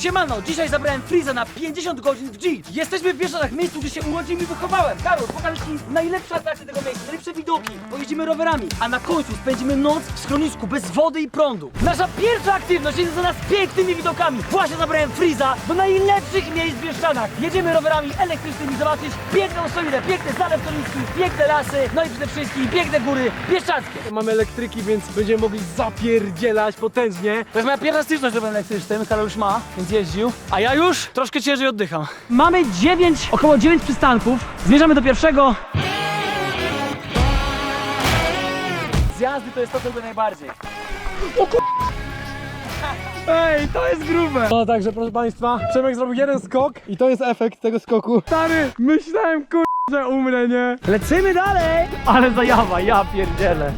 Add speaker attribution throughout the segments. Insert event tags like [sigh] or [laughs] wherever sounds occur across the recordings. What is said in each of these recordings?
Speaker 1: Siemano, dzisiaj zabrałem Freeza na 50 godzin w G. Jesteśmy w Bieszczadach, miejscu, gdzie się urodziłem i wychowałem. Karol, pokażę Ci najlepsze atrakcje tego miejsca, najlepsze widoki. Pojeździmy rowerami, a na końcu spędzimy noc w schronisku bez wody i prądu. Nasza pierwsza aktywność jest za nas pięknymi widokami. Właśnie zabrałem Freeza do najlepszych miejsc w Bieszczadach. Jedziemy rowerami elektrycznymi zobaczyć piękną stolinę, piękny zalew koniński, piękne lasy, no i przede wszystkim piękne góry bieszczadzkie.
Speaker 2: Mamy elektryki, więc będziemy mogli zapierdzielać potężnie.
Speaker 1: To jest moja pierwsza styczność z rowerem elektrycznym, Karol już ma, więc jeździł. A ja już troszkę ciężej oddycham. Mamy 9, około 9 przystanków. Zmierzamy do pierwszego. Zjazdy to jest to, co lubię najbardziej.
Speaker 2: Ej, to jest grube! No także proszę Państwa, Przemek zrobił jeden skok i to jest efekt tego skoku. Stary, myślałem kur... że umrę, nie?
Speaker 1: Lecimy dalej! Ale zajawa, ja pierdzielę.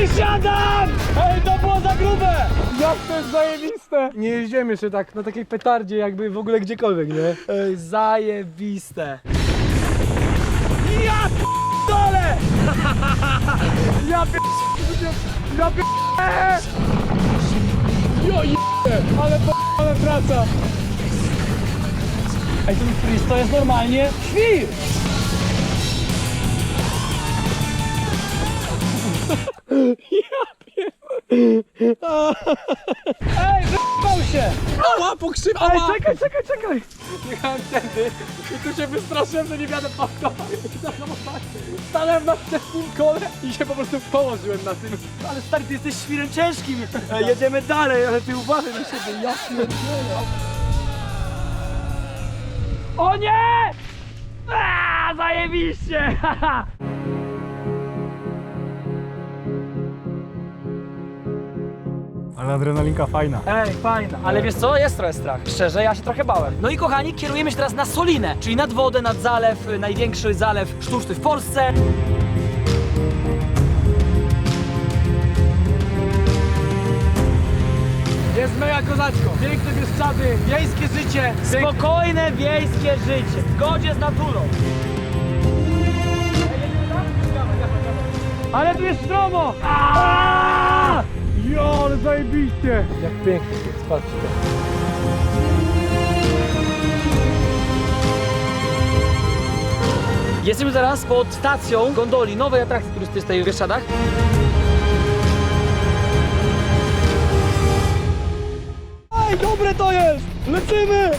Speaker 1: Wysiadam! Ej, to było za grube!
Speaker 2: Jak to jest zajebiste! Nie jeździłem jeszcze tak na takiej petardzie jakby w ogóle gdziekolwiek, nie?
Speaker 1: Ej, zajebiste. Ja p***dolę! [laughs]
Speaker 2: Ja pier... Ja pier... Jo je... Ale ale praca!
Speaker 1: Ej, ten freeze to jest normalnie świr! Ej, wypał się!
Speaker 2: Ała, pokrzywa!
Speaker 1: Ej, czekaj, czekaj, czekaj!
Speaker 2: Jechałem tędy i tu się wystraszyłem, że nie wiadę po to. Stanąłem na wczesnym kole i się po prostu położyłem na tym.
Speaker 1: Ale stary, ty jesteś świrem ciężkim! Ej, jedziemy dalej, ale ty uważaj na siebie, ja pierdzielę! O nie! Aaa, zajebiście! [laughs]
Speaker 2: Ale adrenalinka fajna.
Speaker 1: Ej, fajna. Ale wiesz co, jest trochę strach. Szczerze, ja się trochę bałem. No i kochani, kierujemy się teraz na Solinę, czyli nad wodę, nad zalew, y, największy zalew sztuczny w Polsce.
Speaker 2: Jest mega kozaczko. Piękne Bieszczady, wiejskie życie.
Speaker 1: Spokojne wiejskie życie, w zgodzie z naturą. Ale tu jest stromo! Aaaa!
Speaker 2: Jo, ale zajebiście. Jak pięknie jest, patrzcie.
Speaker 1: Jesteśmy teraz pod stacją gondoli nowej atrakcji turystycznej w Bieszczadach. Ej, dobre to jest! Lecimy!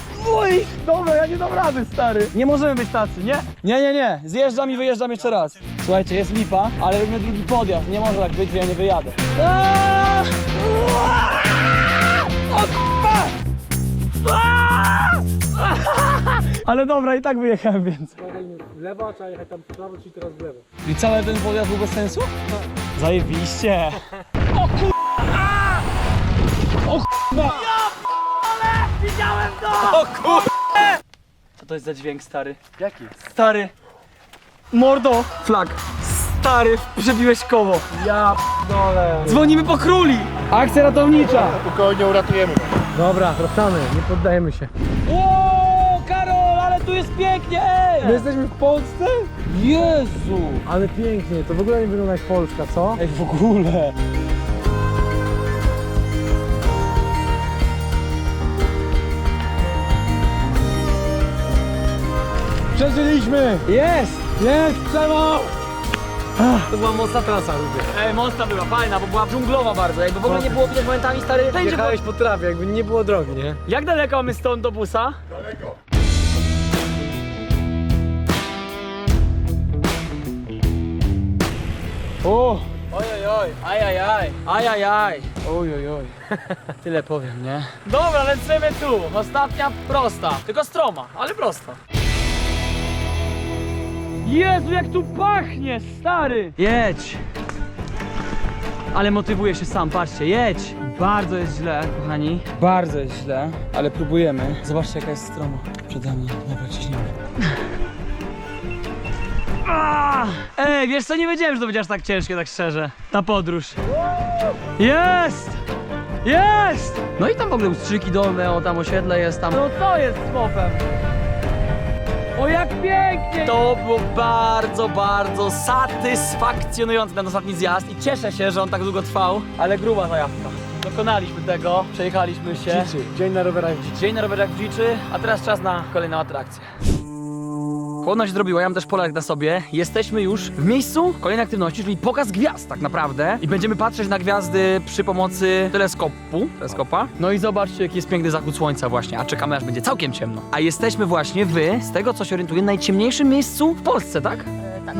Speaker 1: Dobra, ja nie dam rady, stary. Nie możemy być tacy, nie? Nie, nie, nie. Zjeżdżam i wyjeżdżam jeszcze raz. Słuchajcie, jest lipa, ale robimy drugi podjazd. Nie może tak być, że ja nie wyjadę. Aaaa! O k***a! Aaaa! Ale dobra, i tak wyjechałem, więc.
Speaker 2: W lewo, trzeba jechać tam w prawo, czyli teraz w lewo.
Speaker 1: I cały ten podjazd był bez sensu? Zajebiście! [laughs] O kurwa! O kurwa! Ja! Widziałem to! O kurwa! Co to jest za dźwięk, stary?
Speaker 2: Jaki?
Speaker 1: Stary! Mordo! Flag! Stary, przebiłeś koło!
Speaker 2: Ja dole.
Speaker 1: Dzwonimy po króli! Akcja ratownicza!
Speaker 3: Spokojnie uratujemy.
Speaker 2: Dobra, wracamy, nie poddajemy się.
Speaker 1: Ło, Karol, ale tu jest pięknie, ej!
Speaker 2: My jesteśmy w Polsce?
Speaker 1: Jezu!
Speaker 2: Ale pięknie, to w ogóle nie wygląda jak Polska, co?
Speaker 1: Ej, w ogóle!
Speaker 2: Przeżyliśmy!
Speaker 1: Jest!
Speaker 2: Jest, Przemo!
Speaker 1: To była mocna trasa, lubię. Ej, mocna była, fajna, bo była dżunglowa bardzo, jakby w ogóle nie było widać momentami stary. Będzie po...
Speaker 2: Jechałeś po trawie, jakby nie było drogi, nie?
Speaker 1: Jak daleko mamy stąd do busa?
Speaker 2: O!
Speaker 1: Ojojoj, ajajaj, ajajaj.
Speaker 2: Ojojoj. [laughs]
Speaker 1: Tyle powiem, nie? Dobra, lecimy tu. Ostatnia prosta. Tylko stroma, ale prosta. Jezu, jak tu pachnie, stary! Jedź! Ale motywuję się sam, patrzcie, jedź! Bardzo jest źle, kochani. Bardzo jest źle, ale próbujemy. Zobaczcie, jaka jest stroma przede mną. Dobra, ciśniemy. Ah! Ej, wiesz co, nie wiedziałem, że to będzie aż tak ciężkie, tak szczerze. Ta podróż. Jest! Jest! No i tam w ogóle ustrzyki dolne, o tam osiedle jest tam. No to jest słowem. O jak pięknie! To było bardzo, bardzo satysfakcjonujące ten ostatni zjazd i cieszę się, że on tak długo trwał, ale gruba zajawka. Dokonaliśmy tego, przejechaliśmy się.
Speaker 2: Dzień na rowerach w dziczy.
Speaker 1: Dzień na rowerach w dziczy, a teraz czas na kolejną atrakcję. Chłodno się zrobiła, ja mam też polarek na sobie. Jesteśmy już w miejscu kolejnej aktywności, czyli pokaz gwiazd tak naprawdę. I będziemy patrzeć na gwiazdy przy pomocy teleskopu, teleskopa. No i zobaczcie, jaki jest piękny zachód słońca właśnie, a czekamy aż będzie całkiem ciemno. A jesteśmy właśnie w, z tego co się orientuję, najciemniejszym miejscu w Polsce, tak? tak.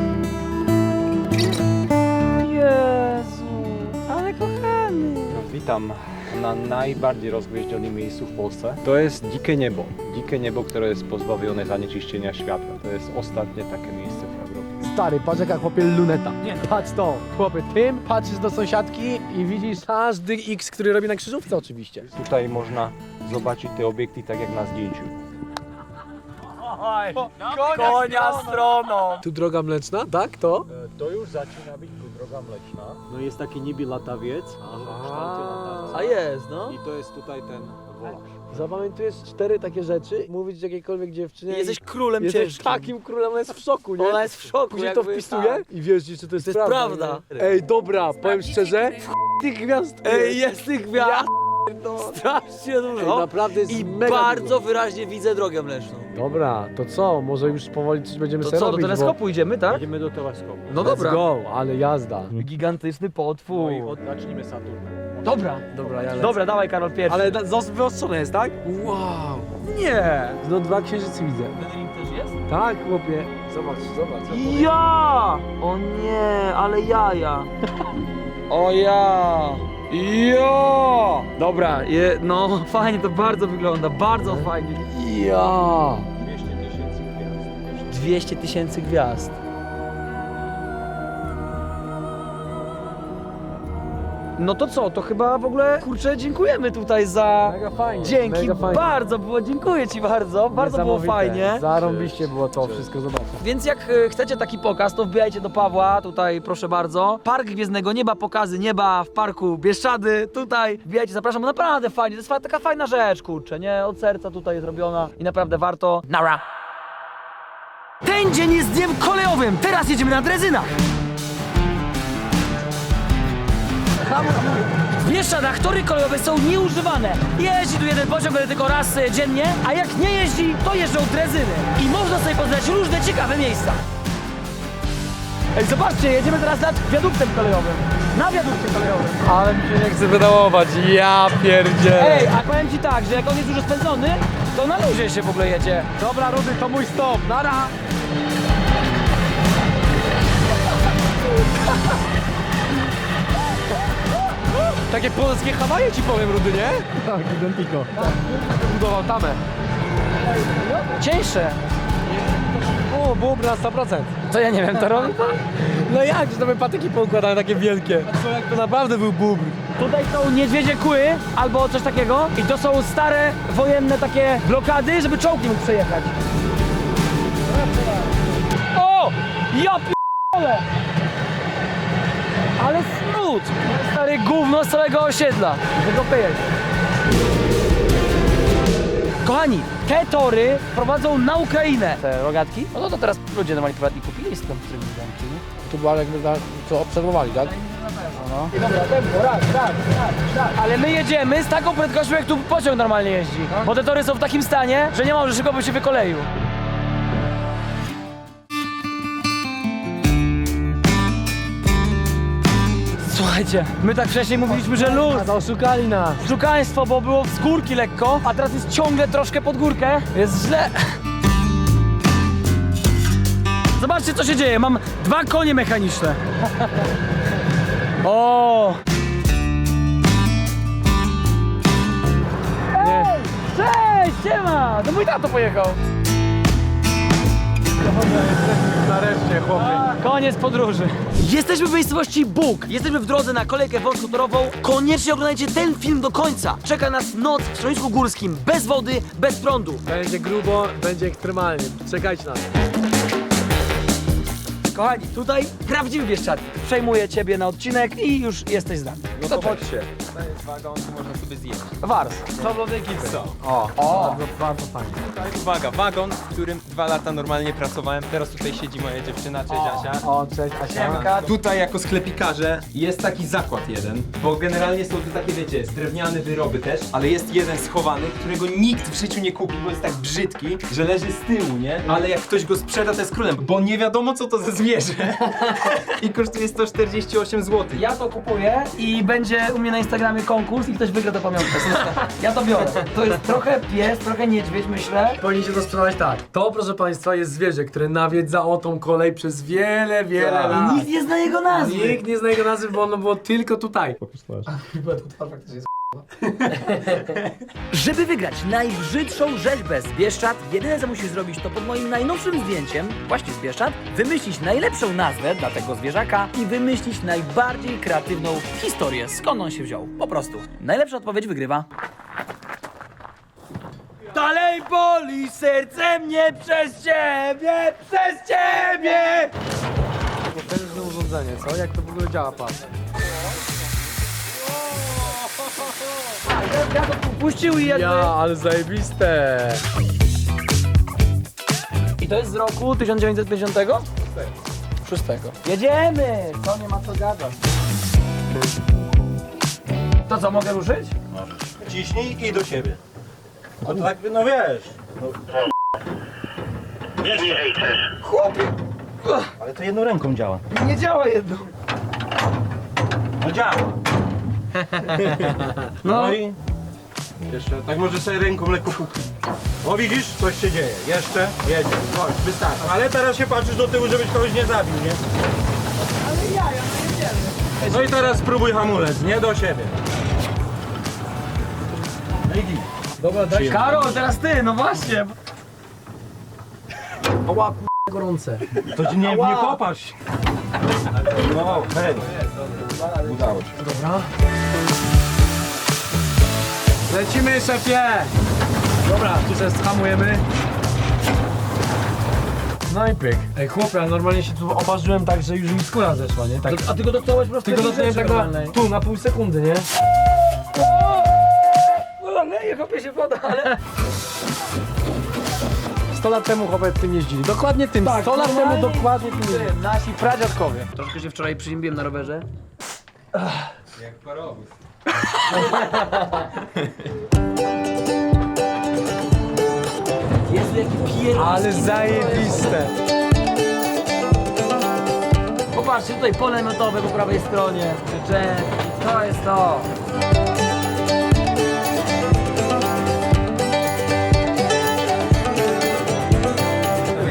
Speaker 1: Jezu, ale kochany.
Speaker 3: Witam na najbardziej rozgwieździonym miejscu w Polsce. To jest dzikie niebo. Dzikie niebo, które jest pozbawione zanieczyszczenia światła. To jest ostatnie takie miejsce w Europie.
Speaker 2: Stary, patrz jaka chłopie luneta.
Speaker 1: Nie no.
Speaker 2: Patrz to, chłopie, tym patrzysz do sąsiadki i widzisz każdy X, który robi na krzyżówce oczywiście.
Speaker 3: Tutaj można zobaczyć te obiekty tak jak na zdjęciu.
Speaker 1: Konia stroną.
Speaker 2: Tu droga mleczna, tak? To?
Speaker 3: E, To już zaczyna być droga mleczna. No jest taki niby latawiec, w kształcie latawca.
Speaker 1: A jest, no.
Speaker 3: I to jest tutaj ten wolarz.
Speaker 2: Zapamiętujesz cztery takie rzeczy, mówić jakiejkolwiek dziewczynie
Speaker 1: Jesteś królem
Speaker 2: jesteś
Speaker 1: ciężkim.
Speaker 2: takim królem, ona jest w szoku, nie?
Speaker 1: Ona jest w szoku.
Speaker 2: Później to
Speaker 1: jakby,
Speaker 2: wpisuje
Speaker 1: tak.
Speaker 2: i wiesz, czy to jest,
Speaker 1: To jest
Speaker 2: prawda. Ej, dobra, powiem szczerze, w tych gwiazd
Speaker 1: Ej, jest tych gwiazd.
Speaker 2: no.
Speaker 1: Strasznie
Speaker 2: Ej,
Speaker 1: dużo.
Speaker 2: naprawdę jest
Speaker 1: I
Speaker 2: mega
Speaker 1: bardzo
Speaker 2: dużo.
Speaker 1: wyraźnie widzę drogę mleczną.
Speaker 2: Dobra, to co? Może już powoli coś będziemy
Speaker 1: To
Speaker 2: sobie
Speaker 1: co, do
Speaker 2: robić,
Speaker 1: teleskopu idziemy, tak?
Speaker 3: Idziemy do teleskopu.
Speaker 1: No
Speaker 2: Bo...
Speaker 1: dobra.
Speaker 2: Let's go, ale jazda.
Speaker 1: Gigantyczny
Speaker 3: No
Speaker 1: potwór.
Speaker 3: i od, zacznijmy Saturna.
Speaker 1: Dobra.
Speaker 2: Dobra, ja lecę.
Speaker 1: Dobra, dawaj Karol pierwszy.
Speaker 2: Ale na- zos- wyostrzone jest, tak? Wow.
Speaker 1: nie.
Speaker 2: No dwa księżyce widzę.
Speaker 1: Ten ring też jest?
Speaker 2: Tak, chłopie. Zobacz, zobacz.
Speaker 1: Ja! O nie, ale jaja. O ja! Ja! Dobra, je, no [laughs] fajnie to bardzo wygląda, bardzo fajnie.
Speaker 2: Ja.
Speaker 3: 200 tysięcy gwiazd.
Speaker 1: 200 tysięcy gwiazd. No to co, to chyba w ogóle, kurczę, dziękujemy tutaj za...
Speaker 2: Mega fajnie.
Speaker 1: Dzięki
Speaker 2: mega fajnie.
Speaker 1: bardzo, było, dziękuję Ci bardzo, bardzo było
Speaker 2: Niesamowite.
Speaker 1: fajnie.
Speaker 2: Zarąbiście było to wszystko, zobacz.
Speaker 1: Więc jak e, chcecie taki pokaz, to wbijajcie do Pawła, tutaj proszę bardzo. Park Gwiezdnego Nieba, pokazy nieba w parku Bieszczady, tutaj wbijajcie, zapraszam, bo naprawdę fajnie, to jest fa- taka fajna rzecz, kurczę, nie? Od serca tutaj jest robiona i naprawdę warto. Nara! Ten dzień jest dniem kolejowym, teraz jedziemy na drezynach! W Bieszczadach tory kolejowe są nieużywane. Jeździ tu jeden pociąg, ale tylko raz e, dziennie, a jak nie jeździ, to jeżdżą drezyny. I można sobie poznać różne ciekawe miejsca. Ej, zobaczcie, jedziemy teraz nad wiaduktem kolejowym. Na wiadukcie kolejowym.
Speaker 2: Ale mi się nie chce wydałować, ja pierdzielę.
Speaker 1: Ej, a powiem ci tak, że jak on jest już spędzony, to na luzie się w ogóle jedzie.
Speaker 2: Dobra, Rudy, to mój stop, nara! Takie polskie Hawaje ci powiem, Rudy, nie? Tak, identico. Budował tamę.
Speaker 1: Cieńsze.
Speaker 2: O, bubr na 100%.
Speaker 1: To ja nie wiem, to robi pan?
Speaker 2: No jak, że to by patyki poukładane takie wielkie? Co jak to naprawdę był bubr?
Speaker 1: Tutaj są niedźwiedzie kły albo coś takiego i to są stare wojenne takie blokady, żeby czołg nie mógł przejechać. O! Ja p***ole! Ale smród! Stary gówno z całego osiedla. Tego pyjeć. Kochani, te tory prowadzą na Ukrainę. Te rogatki? No to, to teraz ludzie normalnie prywatni kupili z tym, którym
Speaker 2: Tu była jakby na, co obserwowali, tak?
Speaker 1: no. I dobra, tempo, raz, raz, raz, raz. Ale my jedziemy z taką prędkością, jak tu pociąg normalnie jeździ. Bo te tory są w takim stanie, że nie może szybko by się wykoleił. Słuchajcie, my tak wcześniej mówiliśmy, że luz.
Speaker 2: A, oszukali nas.
Speaker 1: Szukaństwo, bo było z górki lekko, a teraz jest ciągle troszkę pod górkę. Jest źle. Zobaczcie, co się dzieje. Mam dwa konie mechaniczne. O! Ej! Cześć! Siema! To mój tato pojechał.
Speaker 2: Nareszcie, chłopie.
Speaker 1: Koniec podróży. Jesteśmy w miejscowości Bóg. Jesteśmy w drodze na kolejkę wąskotorową. Koniecznie oglądajcie ten film do końca. Czeka nas noc w schronisku górskim. Bez wody, bez prądu.
Speaker 2: Będzie grubo, będzie ekstremalnie. Czekajcie na nas.
Speaker 1: Kochani, tutaj prawdziwy Bieszczadnik. Przejmuję ciebie na odcinek i już jesteś z nami.
Speaker 3: No to chodźcie.
Speaker 4: Jest wagon, tu można sobie zjeść.
Speaker 1: Wars.
Speaker 2: Co tej ekipy.
Speaker 4: Co?
Speaker 2: O,
Speaker 1: O.
Speaker 2: bardzo, bardzo fajnie.
Speaker 4: Tutaj, uwaga, wagon, w którym dwa lata normalnie pracowałem. Teraz tutaj siedzi moja dziewczyna, cześć Asia.
Speaker 2: O, cześć Asia.
Speaker 1: Siemka.
Speaker 4: Tutaj jako sklepikarze jest taki zakład jeden, bo generalnie są to takie, wiecie, drewniane wyroby też, ale jest jeden schowany, którego nikt w życiu nie kupi, bo jest tak brzydki, że leży z tyłu, nie? Ale jak ktoś go sprzeda, to jest królem, bo nie wiadomo co to za zwierzę. [laughs] I kosztuje 148 zł.
Speaker 1: Ja to kupuję i będzie u mnie na Instagramie konkurs i ktoś wygra tę pamiątkę. Ja to biorę. To jest trochę pies, trochę niedźwiedź, myślę.
Speaker 2: Powinniście to sprzedawać tak. To, proszę Państwa, jest zwierzę, które nawiedzało tą kolej przez wiele, wiele
Speaker 4: Tak.
Speaker 2: lat.
Speaker 1: Nikt nie zna jego nazwy.
Speaker 2: Nikt nie zna jego nazwy, bo ono było tylko tutaj. [laughs]
Speaker 1: Żeby wygrać najbrzydszą rzeźbę z Bieszczad, jedyne co musisz zrobić to pod moim najnowszym zdjęciem, właśnie z Bieszczad, wymyślić najlepszą nazwę dla tego zwierzaka i wymyślić najbardziej kreatywną historię, skąd on się wziął. Po prostu. Najlepsza odpowiedź wygrywa. Dalej boli serce mnie przez ciebie, przez ciebie!
Speaker 2: Potężne urządzenie, co? Jak to w ogóle działa, patrz.
Speaker 1: Ja to puścił i jakby...
Speaker 2: Ja, ale zajebiste.
Speaker 1: I to jest z roku 1950? Szóstego. Jedziemy! To nie ma co gadać. To co, mogę ruszyć?
Speaker 5: Ciśnij i do siebie. No tak, no wiesz.
Speaker 6: Nie niżej też.
Speaker 1: Chłopie,
Speaker 5: Ale to jedną ręką działa.
Speaker 1: nie działa jedno.
Speaker 5: No działa.
Speaker 1: No,
Speaker 5: No i jeszcze, tak może sobie ręką lekko puknij. O widzisz, coś się dzieje. Jeszcze, jedzie. Chodź, wystarczy. Ale teraz się patrzysz do tyłu, żebyś kogoś nie zabił, nie?
Speaker 1: ale ja, ja no jedziemy.
Speaker 5: No i teraz spróbuj hamulec, nie do siebie. No i git.
Speaker 2: Dobra, daj.
Speaker 1: Karol, teraz ty, no właśnie.
Speaker 2: Ała, gorące.
Speaker 5: To ci nie, nie popatrz. No, hej. Udało się.
Speaker 2: Dobra. Lecimy, szefie! Dobra, tu się hamujemy. No i pyk. Ej, chłopie, ale normalnie się tu oparzyłem tak, że już mi skóra zeszła, nie? Tak,
Speaker 1: A ty go dotknąłeś po prostu
Speaker 2: tylko dotknąłem tak na, tu, na pół sekundy, nie?
Speaker 1: O, leje, kopie się woda, ale...
Speaker 2: 100 lat temu chłopie tym jeździli. Dokładnie tym. 100 lat temu
Speaker 1: normalnie
Speaker 2: dokładnie tym jeździli.
Speaker 1: Ty, Nasi pradziadkowie. Troszkę się wczoraj przyziębiłem na rowerze.
Speaker 4: Jak parowóz.
Speaker 1: Jezu, jaki.
Speaker 2: Ale zajebiste.
Speaker 1: Popatrzcie, tutaj pole po prawej stronie. Przyczep. To jest to.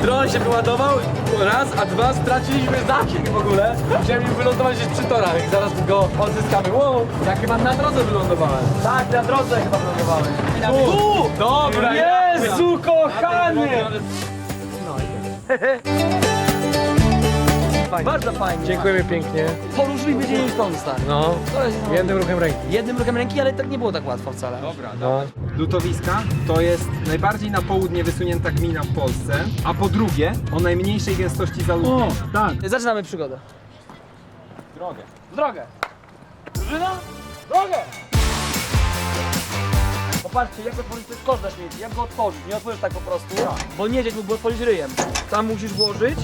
Speaker 2: Dron się wyładował, raz, a dwa straciliśmy zasięg w ogóle. Musiałem im wylądować gdzieś przy torach i zaraz go odzyskamy. Wow, ja chyba na drodze wylądowałem.
Speaker 1: Tak, na drodze chyba planowałeś.
Speaker 2: Tu! Dobra,
Speaker 1: Jezu, kochany! [laughs] Bardzo fajnie.
Speaker 2: Dziękujemy pięknie.
Speaker 1: Poruszyliśmy się niż stąd, stary.
Speaker 2: No,
Speaker 1: To jest no,
Speaker 2: jednym ruchem ręki.
Speaker 1: jednym ruchem ręki, ale tak nie było tak łatwo wcale.
Speaker 4: Dobra,
Speaker 2: No.
Speaker 4: Lutowiska to jest najbardziej na południe wysunięta gmina w Polsce, a po drugie o najmniejszej gęstości zaludnienia.
Speaker 2: tak.
Speaker 1: Zaczynamy przygodę.
Speaker 4: Drogę.
Speaker 1: W drogę. Drużyna? W drogę! Popatrzcie, jak otworzyć ten kosz na śmieci, jak go otworzyć, nie otworzysz tak po prostu, bo niedźwiedź mógłby otworzyć ryjem. Tam musisz włożyć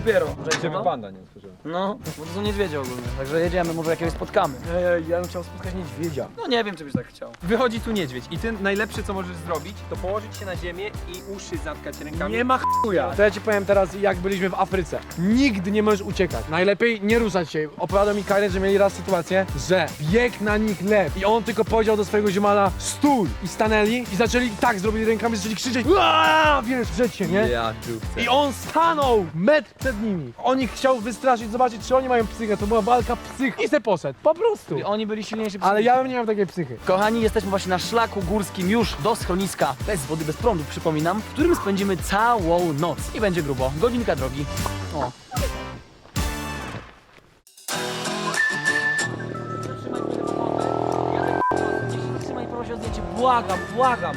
Speaker 1: dopiero. No.
Speaker 4: panda nie otworzyła.
Speaker 1: no, bo to są niedźwiedzie ogólnie, także jedziemy, może jakiegoś spotkamy.
Speaker 2: Ej, ja bym chciał spotkać niedźwiedzia.
Speaker 1: No nie wiem, czy byś tak chciał.
Speaker 4: Wychodzi tu niedźwiedź i ty najlepsze co możesz zrobić, to położyć się na ziemię i uszy zatkać rękami.
Speaker 2: Nie ma chuja. To ja ci powiem teraz, jak byliśmy w Afryce. Nigdy nie możesz uciekać. Najlepiej nie ruszać się. Opowiadał mi Karen, że mieli raz sytuację, że biegł na nich lew i on tylko powiedział do swojego ziomala stój i stanęli i zaczęli tak, zrobili rękami, zaczęli krzyczeć Aaaa! wiesz, drzeć się, nie?
Speaker 4: Ja tu
Speaker 2: I on stanął metr przed nimi. On ich chciał wystraszyć, zobaczyć, czy oni mają psychę. To była walka psych i se poszedł. Po prostu.
Speaker 1: I oni byli silniejsi
Speaker 2: Ale ja bym nie miał takiej psychy.
Speaker 1: Kochani, jesteśmy właśnie na szlaku górskim już do schroniska bez wody, bez prądu, przypominam, w którym spędzimy całą noc. I będzie grubo. Godzinka drogi. O. Błagam, błagam.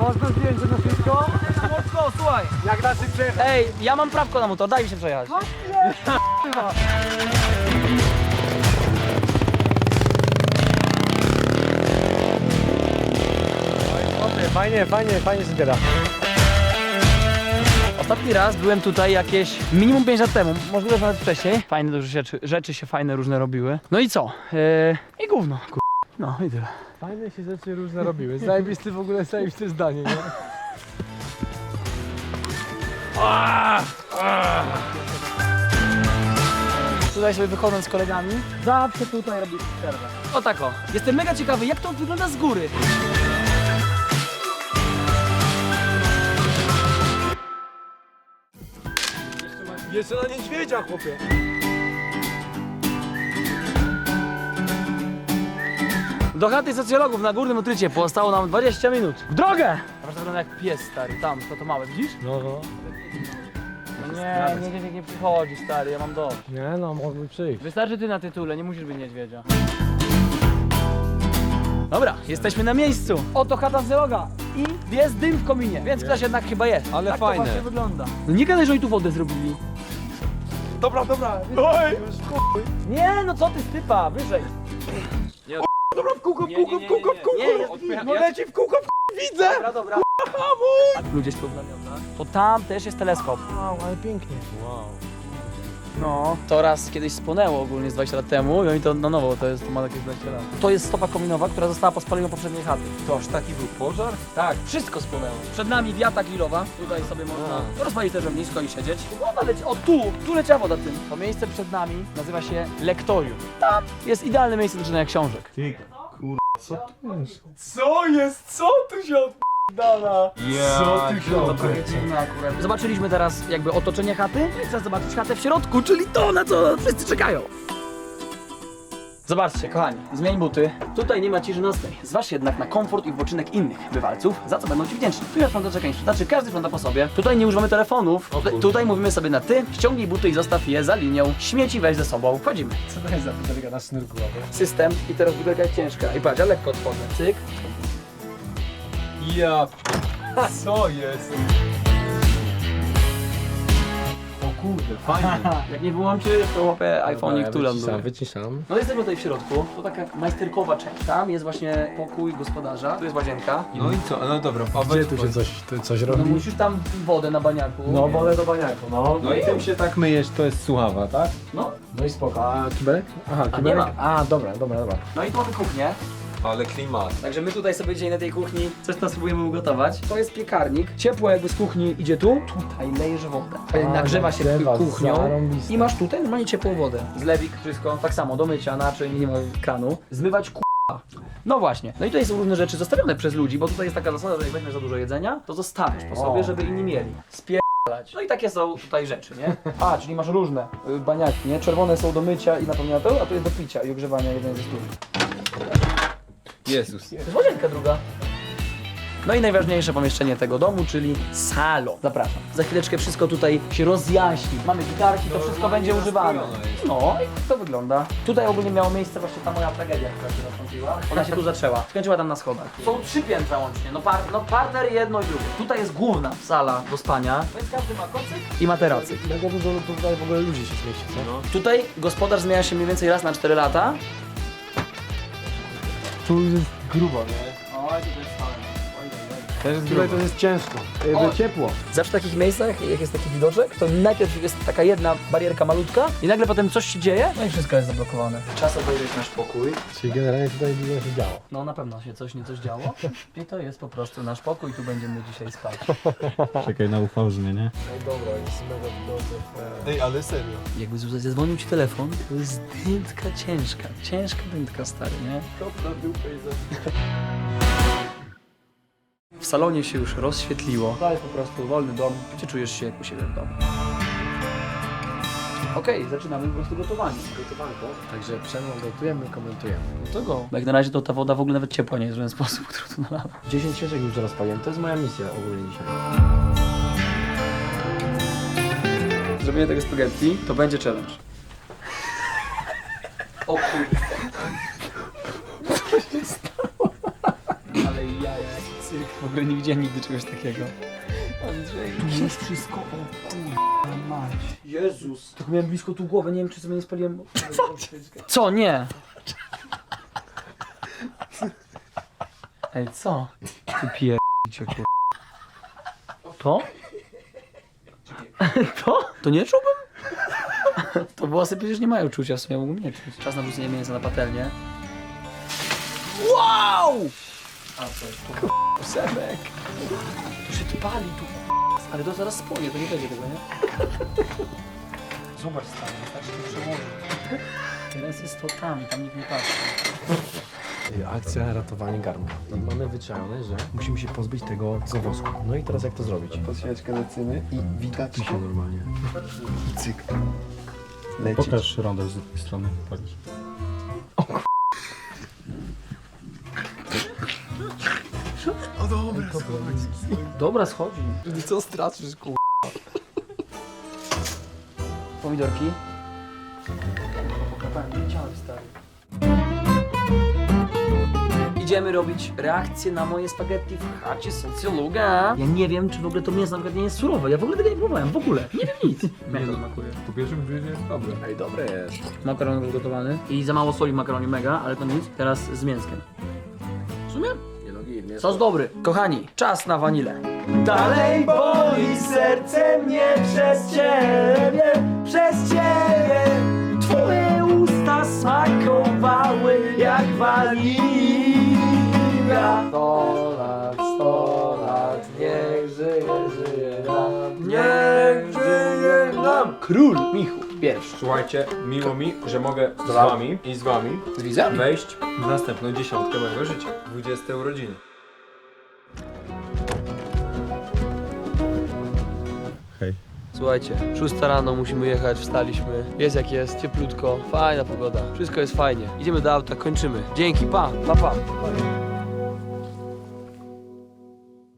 Speaker 2: Masz to zdjęcie na wszystko?
Speaker 1: Mocno, słuchaj.
Speaker 2: Jak da się przejechać?
Speaker 1: Ej, ja mam prawko na motor, daj mi się przejechać.
Speaker 2: Fajnie, fajnie, fajnie się zbiera.
Speaker 1: Ostatni raz byłem tutaj jakieś minimum 5 lat temu, może nawet wcześniej. Fajne dużo rzeczy, rzeczy się fajne różne robiły. No i co? Yy, I gówno, kur... No i tyle.
Speaker 2: Fajne się rzeczy różne robiły. Zajebiste w ogóle, zajebiste zdanie, nie?
Speaker 1: Tutaj sobie wychodząc z kolegami, zawsze tutaj robię przerwę. O tak o. Jestem mega ciekawy, jak to wygląda z góry.
Speaker 2: Jeszcze na niedźwiedzia, chłopie.
Speaker 1: Do chaty socjologów na górnym utrycie pozostało nam 20 minut. W drogę! Zobacz, to wygląda jak pies stary, tam, to to małe, widzisz?
Speaker 2: No, no.
Speaker 1: No nie, nie, nie, nie, nie przychodzi stary, ja mam dość.
Speaker 2: Nie no, mógłby przyjść.
Speaker 1: Wystarczy ty na tytule, nie musisz być niedźwiedzia. Dobra, jesteśmy na miejscu. Oto chata socjologa i jest dym w kominie, więc ktoś jednak chyba jest.
Speaker 4: Ale
Speaker 1: tak
Speaker 4: fajne.
Speaker 1: To właśnie wygląda. No nie gadaj, że oni tu wodę zrobili.
Speaker 2: Dobra, dobra. Oj!
Speaker 1: Nie, no co ty stypa, wyżej.
Speaker 2: Dobra, w kółko, w kółko, w kółko, w kółko. No leci w kółko, w kółko, widzę!
Speaker 1: Dobra, dobra. Ludzie śpią w namiotach. To tam też jest teleskop.
Speaker 2: Wow, ale pięknie.
Speaker 1: No. To raz kiedyś spłonęło ogólnie z 20 lat temu i oni to na nowo, to, jest, to ma jakieś 20 lat. To jest stopa kominowa, która została po spaleniu poprzedniej chaty.
Speaker 4: To aż taki był pożar?
Speaker 1: Tak, wszystko spłonęło. Przed nami wiata grillowa, tutaj sobie można rozpalić też ognisko i siedzieć. Woda leci, o tu, tu leciała woda tym. To miejsce przed nami nazywa się lektorium. Tam jest idealne miejsce do czytania książek.
Speaker 2: Co jest? Co tu się odpala?
Speaker 4: Co
Speaker 2: ty się
Speaker 1: Zobaczyliśmy teraz jakby otoczenie chaty i teraz zobaczyć chatę w środku, czyli to na co wszyscy czekają. Zobaczcie, kochani, zmień buty. Tutaj nie ma ciszy nocnej. Zważ jednak na komfort i wypoczynek innych bywalców, za co będą Ci wdzięczni. Tu jest front czekania, znaczy każdy sprząta po sobie. Tutaj nie używamy telefonów. Tutaj, tutaj mówimy sobie na ty, ściągnij buty i zostaw je za linią. Śmieci weź ze sobą. Wchodzimy.
Speaker 2: Co to jest za butelka na sznurku?
Speaker 1: System i teraz butelka jest ciężka. I patrz, ja lekko odchodzę. Cyk.
Speaker 4: Ja... Co jest? O kurde, fajnie. [laughs]
Speaker 1: Jak nie wyłączysz, to łapę iPhone'ik tu ląduje.
Speaker 2: wyciszam.
Speaker 1: No jesteśmy tutaj w środku, to taka majsterkowa część. Tam jest właśnie pokój gospodarza, tu jest łazienka.
Speaker 4: No i co? No dobra, a
Speaker 2: Gdzie tu się coś, tu coś
Speaker 1: No
Speaker 2: robi?
Speaker 1: musisz tam wodę na baniaku.
Speaker 2: No, wolę do baniaku, no.
Speaker 4: No i tym się tak myjesz, to jest suchawa, tak?
Speaker 1: No,
Speaker 2: No i spoko. A kibelek? Aha,
Speaker 1: nie
Speaker 2: kibelek?
Speaker 1: ma.
Speaker 2: A, dobra, dobra, dobra.
Speaker 1: no i tu mamy kuchnię.
Speaker 4: Ale klimat.
Speaker 1: Także my tutaj sobie dzisiaj na tej kuchni coś tam spróbujemy ugotować. To jest piekarnik. Ciepło jakby z kuchni idzie tu. Tutaj lejesz wodę.
Speaker 2: A,
Speaker 1: Nagrzewa się kuchnią.
Speaker 2: zarąbiste.
Speaker 1: I masz tutaj normalnie ciepłą wodę. Zlewik, wszystko. Tak samo do mycia, naczyń, nie ma kranu. Zmywać ku... No właśnie. No i tutaj są różne rzeczy zostawione przez ludzi, bo tutaj jest taka zasada, że jak weźmiesz za dużo jedzenia, to zostawisz po sobie, żeby inni mieli. Spierdalać. No i takie są tutaj rzeczy, nie? [laughs] A, czyli masz różne y, baniaki, nie? Czerwone są do mycia i napełniateł, a tu jest do picia i ogrzewania jeden ze stów.
Speaker 4: Jezus.
Speaker 1: To jest łazienka druga. No i najważniejsze pomieszczenie tego domu, czyli salon. Zapraszam. Za chwileczkę wszystko tutaj się rozjaśni. Mamy gitarki, to wszystko będzie używane. No i tak to wygląda. Tutaj ogólnie miało miejsce właśnie ta moja tragedia, która się nastąpiła. Ona się tu zaczęła. Skończyła tam na schodach. Są trzy piętra łącznie. No, par, no parter jedno i drugie. Tutaj jest główna sala do spania. Więc każdy ma kocyk i materacyk.
Speaker 2: Mega dużo tu tutaj w ogóle ludzi się zmieści, co?
Speaker 1: Tutaj gospodarz zmienia się mniej więcej raz na 4 lata.
Speaker 2: Tu jest grubo, nie?
Speaker 1: Oj, tutaj jest
Speaker 4: Też
Speaker 2: Tutaj to jest ciężko.
Speaker 1: O.
Speaker 2: Jakby ciepło.
Speaker 1: Zawsze w takich miejscach, jak jest taki widoczek, to najpierw jest taka jedna barierka malutka i nagle potem coś się dzieje, no i wszystko jest zablokowane. Czas obejrzeć nasz pokój.
Speaker 2: Czyli generalnie tutaj dużo się działo.
Speaker 1: No na pewno się coś nie coś działo. I to jest po prostu nasz pokój, tu będziemy dzisiaj spać.
Speaker 3: Czekaj na UV zmienię.
Speaker 2: Ej, dobra, jest mega widoczek.
Speaker 4: Ej, ale serio.
Speaker 1: Jakby zadzwonił ci telefon, to jest dętka ciężka, ciężka dętka stary, nie? W salonie się już rozświetliło. To jest po prostu wolny dom, gdzie czujesz się jak u siebie w domu. Okej, zaczynamy po prostu gotowanie.
Speaker 2: Gotowanko. Także przemą gotujemy, komentujemy.
Speaker 1: No to go. Jak na razie to ta woda w ogóle nawet ciepła nie jest w żaden sposób, [laughs] którą tu nalałem.
Speaker 2: 10 świeczek już rozpaliłem. To jest moja misja ogólnie dzisiaj.
Speaker 1: Zrobienie tego spaghetti to będzie challenge. O kurde. W ogóle nie widziałem nigdy czegoś takiego. Andrzej, tu jest wszystko, o kurwa mać. Jezus. Tak miałem blisko tu głowę, nie wiem czy sobie nie spaliłem. Co? Nie. Ej, co? Ty pier... cię, kur... To? To? To nie czułbym? To włosy przecież nie mają czucia, w sumie mógłbym nie czuć. Czas na wrzucenie mięsa na patelnię. Wow! A co? Sebek. To się tu pali, tu Ale to zaraz spłonie, to nie będzie tego, nie? Zobacz stary, wystarczy to przełożyć. Teraz jest to tam, tam nikt nie patrzy.
Speaker 2: Akcja ratowanie garnka. No, mamy wyczajone, że musimy się pozbyć tego, tego wosku. No i teraz jak to zrobić?
Speaker 6: Podświeczkę lecimy i widać
Speaker 2: Tu się normalnie.
Speaker 6: i cyk. Lecieć.
Speaker 5: Pokaż rondę z tej strony. Patrz.
Speaker 1: Dobra, schodzi.
Speaker 2: Ty co stracisz, ku...
Speaker 1: Pomidorki. Pokapałem, ciałem stary. Idziemy robić reakcję na moje spaghetti w chacie socjologa. Ja nie wiem, czy w ogóle to mięso na przykład nie jest surowe. Ja w ogóle tego nie próbowałem, w ogóle. Nie wiem nic. [laughs] Jak to smakuje?
Speaker 3: Po pierwszym gryzie jest dobre.
Speaker 2: Ej, dobre jest.
Speaker 1: Makaron już gotowany. I za mało soli w makaronie, mega, ale to nic. Teraz z mięskiem.
Speaker 2: Nie
Speaker 1: Sos dobry. Kochani, czas na wanilę. Dalej boli serce mnie przez ciebie, przez ciebie. Twoje usta smakowały jak wanila. Sto lat, sto lat, niech żyje, żyje nam. Niech żyje nam. Król Michu, pierwszy.
Speaker 4: Słuchajcie, miło mi, że mogę z wami i z wami
Speaker 1: Z widzami.
Speaker 4: wejść w następną dziesiątkę mojego życia. 20 urodziny.
Speaker 1: Słuchajcie, 6 rano musimy jechać, wstaliśmy. Jest jak jest, cieplutko, fajna pogoda. Wszystko jest fajnie. Idziemy do auta, kończymy. Dzięki, pa, pa, pa.